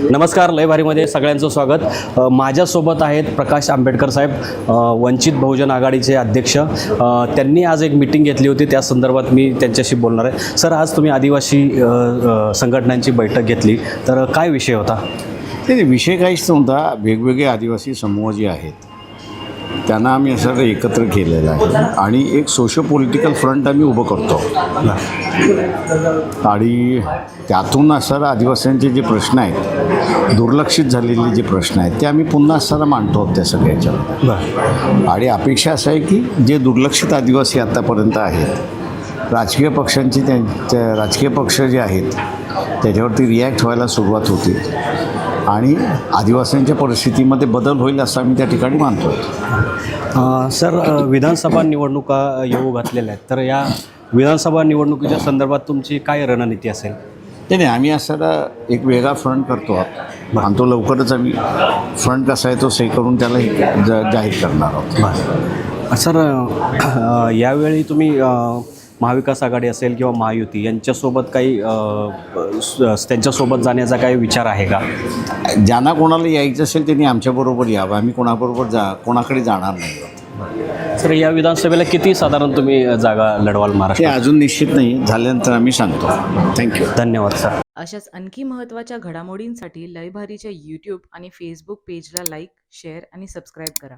नमस्कार लयभारीमध्ये सगळ्यांचं स्वागत. माझ्यासोबत आहेत प्रकाश आंबेडकर साहेब वंचित बहुजन आघाडीचे अध्यक्ष. त्यांनी आज एक मिटिंग घेतली होती त्या संदर्भात मी त्यांच्याशी बोलणार आहे. सर आज तुम्ही आदिवासी संघटनांची बैठक घेतली. तर काय विषय होता? ते विषय काहीच नव्हता. वेगवेगळे आदिवासी समूह जे आहेत त्यांना आम्ही असं एकत्र केलेलं आहे. आणि एक सोशो पॉलिटिकल फ्रंट आम्ही उभं करतो. आणि त्यातून असं आदिवासींचे जे प्रश्न आहेत दुर्लक्षित झालेले जे प्रश्न आहेत ते आम्ही पुन्हा असताना मांडतो त्या सगळ्याच्या. आणि अपेक्षा असं आहे की जे दुर्लक्षित आदिवासी आत्तापर्यंत आहेत राजकीय पक्षांची त्यांच्या राजकीय पक्ष जे आहेत त्याच्यावरती रिॲक्ट व्हायला सुरुवात होते. आणि आदिवासींच्या परिस्थितीमध्ये बदल होईल असं आम्ही त्या ठिकाणी मानतो. सर विधानसभा निवडणुका येऊ घातलेल्या आहेत. तर या विधानसभा निवडणुकीच्या संदर्भात तुमची काय रणनीती असेल? ते नाही आम्ही असाला एक वेगळा फ्रंट करतो. आहोत आणि तो लवकरच आम्ही फ्रंट कसा आहे तो सही करून त्याला जाहीर करणार आहोत. सर यावेळी तुम्ही महाविकास आघाडी असेल किंवा महायुती यांच्यासोबत काही त्यांच्यासोबत जाण्याचा काही विचार आहे का? ज्यांना कोणाला यायचं असेल त्यांनी आमच्याबरोबर यावं. आम्ही कोणाबरोबर जा कोणाकडे जाणार नाही. सर या विधानसभेला किती साधारण तुम्ही जागा लढवाल ते महाराष्ट्र अजून निश्चित नाही. झाल्यानंतर आम्ही सांगतो. थँक्यू धन्यवाद सर. अशाच आणखी महत्त्वाच्या घडामोडींसाठी लयभारीच्या यूट्यूब आणि फेसबुक पेजला लाईक शेअर आणि सबस्क्राईब करा.